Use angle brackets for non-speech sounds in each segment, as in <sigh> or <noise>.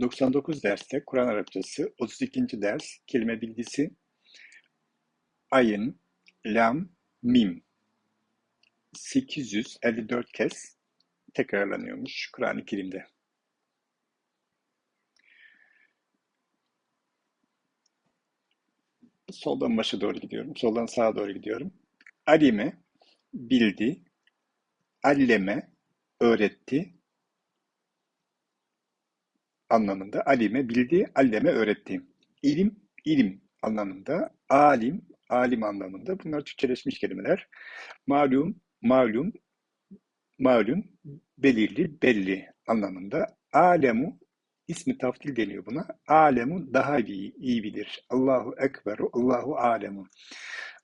99 derste Kur'an Arapçası 32. ders kelime bilgisi ayın, lam, mim 854 kez tekrarlanıyormuş Kur'an-ı Kerim'de. Soldan başa doğru gidiyorum. Soldan sağa doğru gidiyorum. Alime bildi, alleme öğretti, anlamında alime bildi, alleme öğretti. İlim, ilim anlamında, alim, alim anlamında. Bunlar Türkçeleşmiş kelimeler. Malum, malum, malum, belirli, belli anlamında. Alemu, ismi taftil deniyor buna. Alemu daha iyi, iyi bilir. Allahu Ekberu, Allahu Alemu.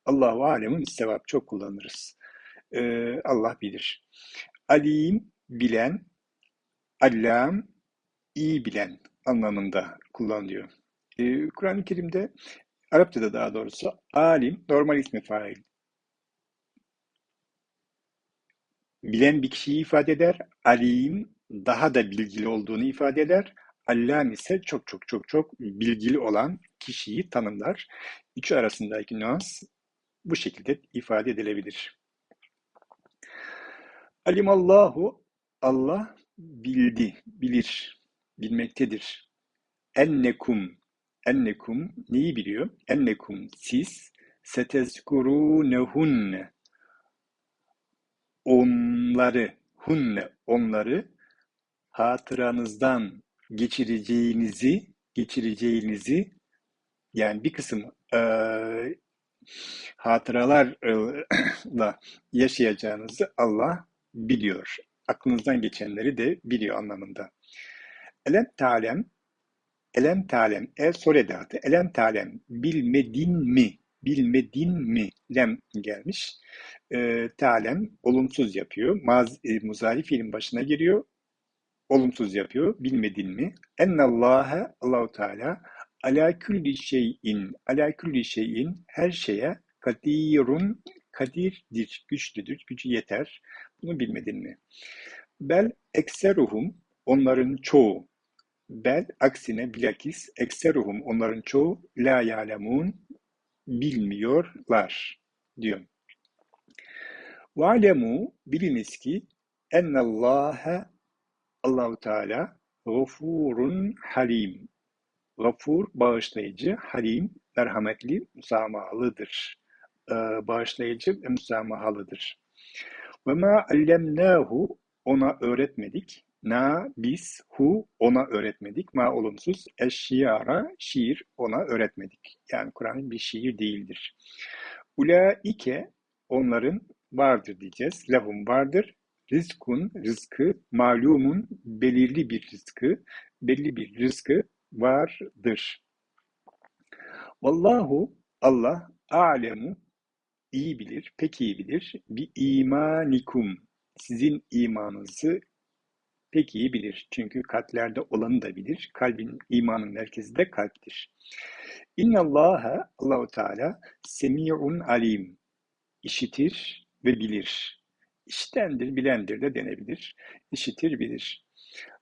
Allahu Alemun sevap çok kullanırız. Ee, Allah bilir. Alim, bilen, allam, iyi bilen anlamında kullanılıyor. Ee, Kur'an-ı Kerim'de, Arapçada daha doğrusu alim, normal ismi fail. Bilen bir kişiyi ifade eder. Alim, daha da bilgili olduğunu ifade eder. Allam ise çok çok çok çok bilgili olan kişiyi tanımlar. Üçü arasındaki nüans bu şekilde ifade edilebilir. Alimallahu, Allah bildi, bilir bilmektedir. Ennekum, ennekum neyi biliyor? Ennekum siz setezkurunehunne onları, hunne onları hatıranızdan geçireceğinizi, geçireceğinizi yani bir kısım e, hatıralarla yaşayacağınızı Allah biliyor. Aklınızdan geçenleri de biliyor anlamında. Elem talem, elem talem, el soru edatı, elem talem, bilmedin mi, bilmedin mi, lem gelmiş. E, talem olumsuz yapıyor, Maz, e, muzari fiilin başına giriyor, olumsuz yapıyor, bilmedin mi? Ennallâhe, Allahu Teala, ala külli şeyin, ala külli şeyin, her şeye kadirun, kadirdir, güçlüdür, gücü yeter. Bunu bilmedin mi? Bel ekseruhum, onların çoğu, Bel aksine bilakis ekseruhum onların çoğu la ya'lemun bilmiyorlar diyor. Ve alemu biliniz ki ennallâhe Allahu Teala gafurun halim. Gafur bağışlayıcı, halim merhametli, musamahalıdır. Ee, bağışlayıcı ve musamahalıdır. Ve ma allemnahu ona öğretmedik Na biz hu ona öğretmedik. Ma olumsuz. Eşşiyara şiir ona öğretmedik. Yani Kur'an'ın bir şiir değildir. Ulaike onların vardır diyeceğiz. Lehum vardır. Rizkun rızkı, malumun belirli bir rızkı, belli bir rızkı vardır. Vallahu Allah alemu iyi bilir, pek iyi bilir. Bi imanikum sizin imanınızı pek iyi bilir. Çünkü kalplerde olanı da bilir. Kalbin, imanın merkezi de kalptir. İnna Allaha, Allahu Teala semi'un alim. İşitir ve bilir. İştendir, bilendir de denebilir. İşitir, bilir.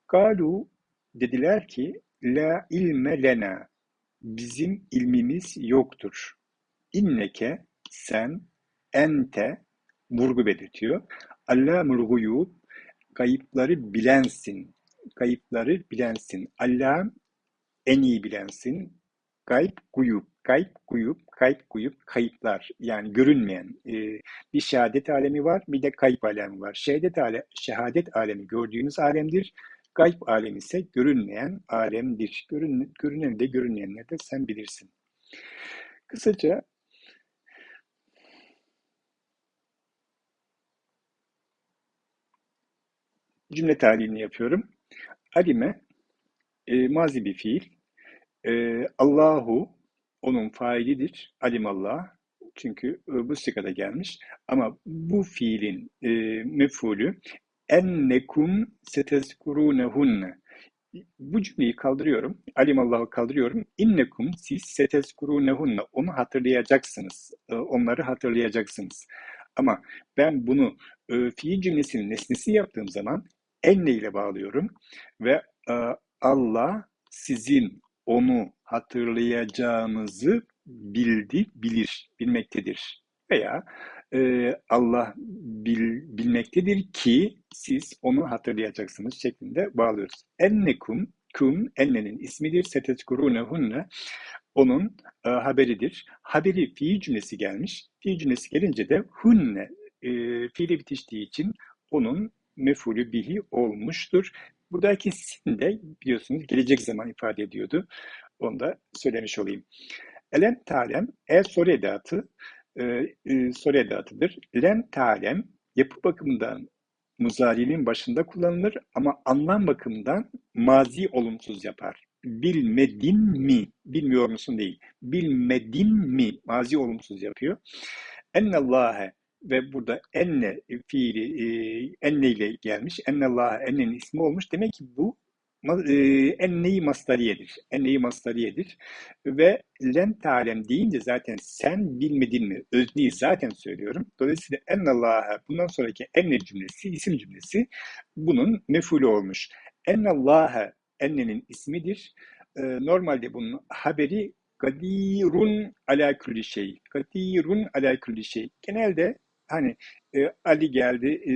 Galu dediler ki la ilme lena. Bizim ilmimiz yoktur. İnneke sen ente vurgu belirtiyor. Allamul guyub Kayıpları bilensin. Kayıpları bilensin. Allah en iyi bilensin. Kayıp guyup, kayıp guyup, kayıp guyup, kayıplar. Yani görünmeyen e, bir şehadet alemi var, bir de kayıp alemi var. Şehadet, ale, şehadet alemi gördüğünüz alemdir. Kayıp alemi ise görünmeyen alemdir. Görün, görünen de görünmeyenler de sen bilirsin. Kısaca cümle talihini yapıyorum. Alime e, mazi bir fiil. E, Allahu onun failidir. Alimallah. Çünkü e, bu sigada gelmiş. Ama bu fiilin e, mefulü ennekum setezkurunehunne. Bu cümleyi kaldırıyorum. Alimallahu kaldırıyorum. İnnekum siz setezkurunehunne. Onu hatırlayacaksınız. E, onları hatırlayacaksınız. Ama ben bunu e, fiil cümlesinin nesnesi yaptığım zaman enne ile bağlıyorum ve e, Allah sizin onu hatırlayacağınızı bildi, bilir, bilmektedir. Veya e, Allah bil, bilmektedir ki siz onu hatırlayacaksınız şeklinde bağlıyoruz. Ennekum, kum, ennenin ismidir. Setetkurunehunne, onun e, haberidir. Haberi fiil cümlesi gelmiş. Fiil cümlesi gelince de hunne e, fiili bitiştiği için onun mefulü bihi olmuştur. Buradaki sin de biliyorsunuz gelecek zaman ifade ediyordu. Onu da söylemiş olayım. Elem talem, eğer soru edatı, e, e, soru edatıdır. Lem talem, yapı bakımından muzari'nin başında kullanılır ama anlam bakımından mazi olumsuz yapar. Bilmedin mi? Bilmiyor musun değil. Bilmedin mi? Mazi olumsuz yapıyor. Ennallâhe ve burada enne fiili e, enne ile gelmiş. Ennallâhe ennenin ismi olmuş. Demek ki bu e, enneyi mastariyedir. Enneyi mastariyedir. Ve len talem deyince zaten sen bilmedin mi? Özneyi zaten söylüyorum. Dolayısıyla ennallâhe bundan sonraki enne cümlesi, isim cümlesi bunun mefulü olmuş. Ennallâhe ennenin ismidir. E, normalde bunun haberi kadirun ala kulli şey. Kadirun ala kulli şey. Genelde hani e, Ali geldi, e,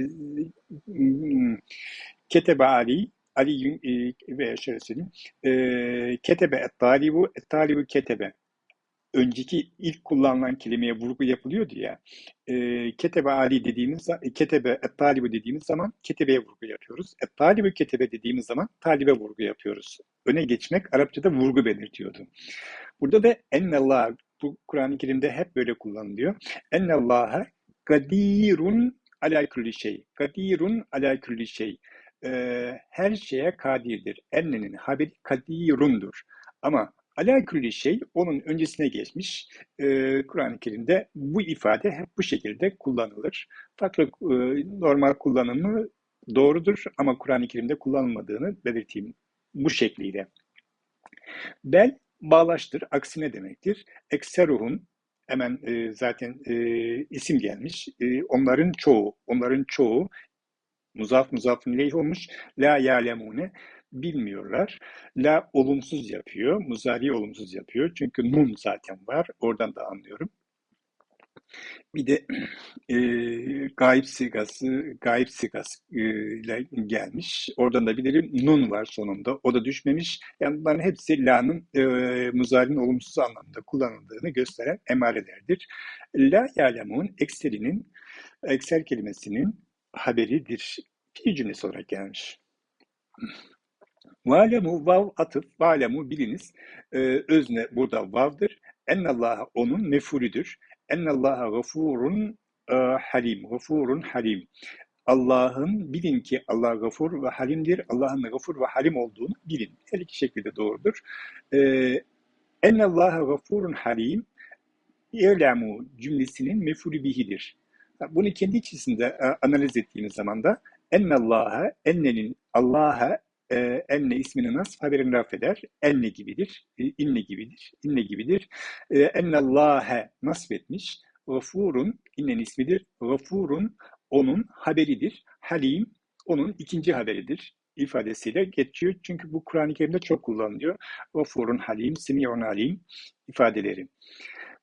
ketebe Ali, Ali e, veya şöyle e, ketebe et talibu, et talibu ketebe. Önceki ilk kullanılan kelimeye vurgu yapılıyordu ya. E, ketebe Ali dediğimiz ketebe et talibu dediğimiz zaman ketebeye vurgu yapıyoruz. Et talibu ketebe dediğimiz zaman talibe vurgu yapıyoruz. Öne geçmek Arapçada vurgu belirtiyordu. Burada da ennallah bu Kur'an-ı Kerim'de hep böyle kullanılıyor. Ennallaha kadirun ala kulli şey. Kadirun ala kulli şey. Ee, her şeye kadirdir. Ennenin haberi kadirundur. Ama ala kulli şey onun öncesine geçmiş. Ee, Kur'an-ı Kerim'de bu ifade hep bu şekilde kullanılır. Farklı e, normal kullanımı doğrudur ama Kur'an-ı Kerim'de kullanılmadığını belirteyim bu şekliyle. Bel bağlaştır, aksine demektir. Ekseruhum hemen e, zaten e, isim gelmiş. E, onların çoğu, onların çoğu muzaf muzafın ileyh olmuş. La yalemune bilmiyorlar. La olumsuz yapıyor. Muzari olumsuz yapıyor. Çünkü nun zaten var. Oradan da anlıyorum. Bir de e, gayb sigası, gayb sigası e, ile gelmiş. Oradan da bir nun var sonunda. O da düşmemiş. Yani bunların hepsi la'nın e, muzarinin olumsuz anlamda kullanıldığını gösteren emarelerdir. La yalemun ekserinin, ekser kelimesinin haberidir. Bir cümlesi olarak gelmiş. Valemu vav atıf, valemu biliniz. Ee, özne burada vavdır. Ennallaha onun mefulüdür. Ennallaha gafurun e, halim. Gafurun halim. Allah'ın bilin ki Allah gafur ve halimdir. Allah'ın gafur ve halim olduğunu bilin. Her iki şekilde doğrudur. Ee, Ennallaha gafurun halim. İ'lemu cümlesinin mefulü bihidir. Bunu kendi içerisinde e, analiz ettiğimiz zaman da ennallaha, ennenin Allah'a e, enne ismini nasıl haberini raf eder. Enne gibidir, e, inne gibidir, inne gibidir. E, ennallâhe nasip etmiş. Gafurun, innen ismidir. Gafurun onun haberidir. Halim onun ikinci haberidir ifadesiyle geçiyor. Çünkü bu Kur'an-ı Kerim'de çok kullanılıyor. Gafurun halim, semi'un alim ifadeleri.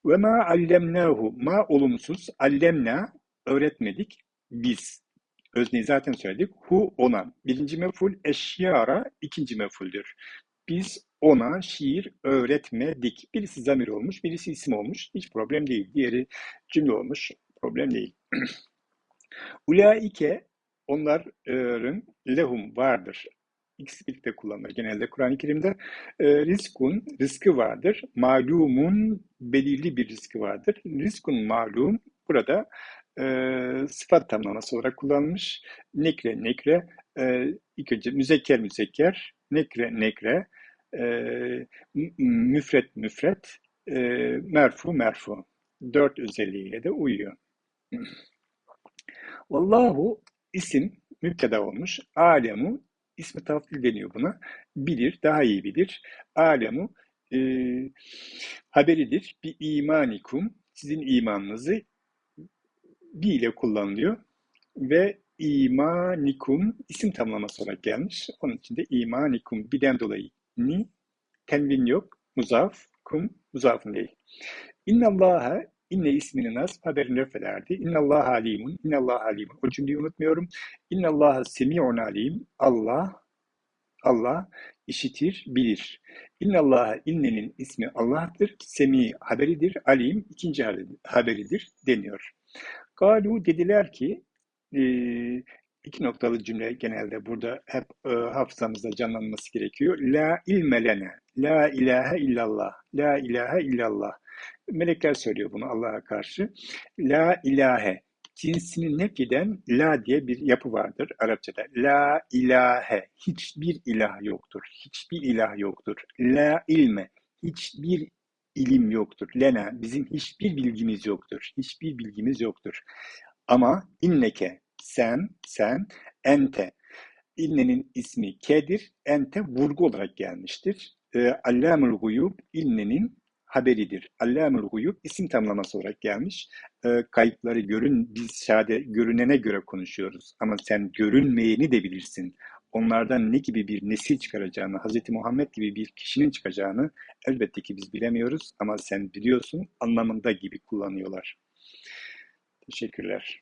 Ve ma allemnahu, ma olumsuz, allemna öğretmedik biz. Özneyi zaten söyledik. Hu ona. Birinci meful eşyara ikinci mefuldür. Biz ona şiir öğretmedik. Birisi zamir olmuş, birisi isim olmuş. Hiç problem değil. Diğeri cümle olmuş. Problem değil. <clears throat> Ulaike onların lehum vardır. İkisi birlikte kullanılır genelde Kur'an-ı Kerim'de. E, rizkun, rızkı vardır. Malumun belirli bir rızkı vardır. Rizkun malum burada e, sıfat tamlaması olarak kullanmış. Nekre, nekre, e, ilk önce müzekker, müzekker, nekre, nekre, e, müfret, müfret, e, merfu, merfu. Dört özelliğiyle de uyuyor. <clears throat> Vallahu isim müpteda olmuş. Alemu ismi tafdil deniyor buna. Bilir, daha iyi bilir. Alemu e, haberidir. Bir imanikum sizin imanınızı bir ile kullanılıyor ve imanikum isim tamlaması olarak gelmiş. Onun için de imanikum birden dolayı ni tenvin yok. Muzaf, kum, muzafın değil. İnnallâhe, inne ismini nas haberini refederdi. İnnallâhe alimun, innallâhe alimun. O cümleyi unutmuyorum. İnnallâhe semi'un alim. Allah, Allah işitir, bilir. İnnallâhe innenin ismi Allah'tır. Semi haberidir. Alim ikinci haberidir deniyor. Galu dediler ki e, iki noktalı cümle genelde burada hep e, hafızamızda canlanması gerekiyor. La ilme lene. La ilahe illallah. La ilahe illallah. Melekler söylüyor bunu Allah'a karşı. La ilahe. Cinsini nefiden la diye bir yapı vardır Arapçada. La ilahe. Hiçbir ilah yoktur. Hiçbir ilah yoktur. La ilme. Hiçbir ilim yoktur. Lena. Bizim hiçbir bilgimiz yoktur. Hiçbir bilgimiz yoktur. Ama inneke. Sen, sen, ente. İnnenin ismi kedir. Ente vurgu olarak gelmiştir. E, Allamul guyub ilnenin haberidir. Allamul guyub isim tamlaması olarak gelmiş. E, kayıpları görün, biz şade görünene göre konuşuyoruz. Ama sen görünmeyeni de bilirsin. Onlardan ne gibi bir nesil çıkaracağını, Hz. Muhammed gibi bir kişinin çıkacağını elbette ki biz bilemiyoruz. Ama sen biliyorsun anlamında gibi kullanıyorlar. Teşekkürler.